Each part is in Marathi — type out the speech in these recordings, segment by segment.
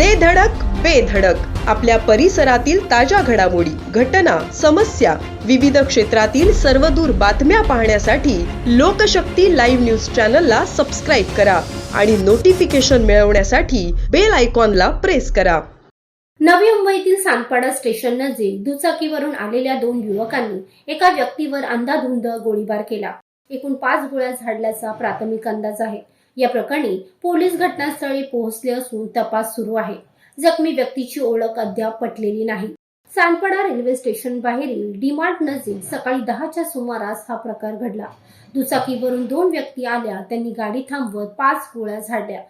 दे धडक बेधडक आपल्या परिसरातील ताज्या घडामोडी घटना समस्या विविध क्षेत्रातील सर्वदूर बातम्या पाहण्यासाठी लोकशक्ती लाईव्ह न्यूज चॅनलला सबस्क्राईब करा आणि नोटिफिकेशन मिळवण्यासाठी बेल आयकॉनला प्रेस करा. नवी मुंबईतील सांदपाडा स्टेशन नजीक दुचाकीवरून आलेल्या दोन युवकांनी एका व्यक्तीवर अंधाधुंद गोळीबार केला. एकूण पाच गोळ्या झाडल्याचा प्राथमिक अंदाज आहे. या प्रकरणी पोलीस घटनास्थळी पोहोचले असून तपास सुरू आहे. जखमी व्यक्तीची ओळख अद्याप पटलेली नाही. सांदपाडा रेल्वे स्टेशन बाहेरील डीमार्ट नजीक सकाळी दहाच्या सुमारास हा प्रकार घडला. दुचाकीवरून दोन व्यक्ती आल्या त्यांनी गाडी थांबवत पाच गोळ्या झाडल्या.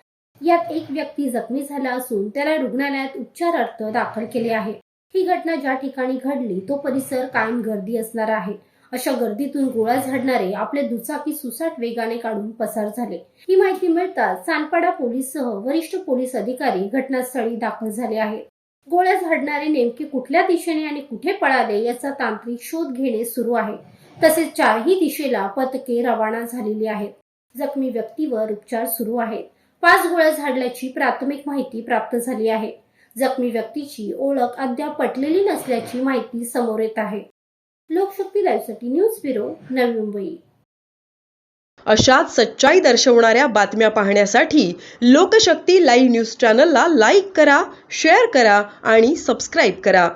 यात एक व्यक्ती जखमी झाला असून त्याला रुग्णालयात उपचारार्थ दाखल केले आहे. ही घटना ज्या ठिकाणी घडली तो परिसर कायम गर्दी असणार आहे. अशा गर्दीतून गोळ्या झाडणारे आपले दुचाकी सुसाट वेगाने काढून पसार झाले. ही माहिती मिळताच सानपाडा पोलीससह वरिष्ठ पोलीस अधिकारी घटनास्थळी दाखल झाले आहेत गोळ्या झाडणारे नेमके कुठल्या दिशेने आणि कुठे पळाले याचा तांत्रिक शोध घेणे सुरू आहे. तसेच चारही दिशेला पथके रवाना झालेली आहेत. जखमी व्यक्तीवर उपचार सुरू आहेत. पाच गोळ्या झाडल्याची प्राथमिक माहिती प्राप्त झाली आहे. जखमी व्यक्तीची ओळख अद्याप पटलेली नसल्याची माहिती समोर येत आहे. लोकशक्ती लाईव्हसाठी न्यूज ब्युरो नवी मुंबई. अशाच सच्चाई दर्शवणाऱ्या बातम्या पाहण्यासाठी लोकशक्ती लाईव्ह न्यूज चॅनलला लाईक करा शेअर करा आणि सबस्क्राईब करा.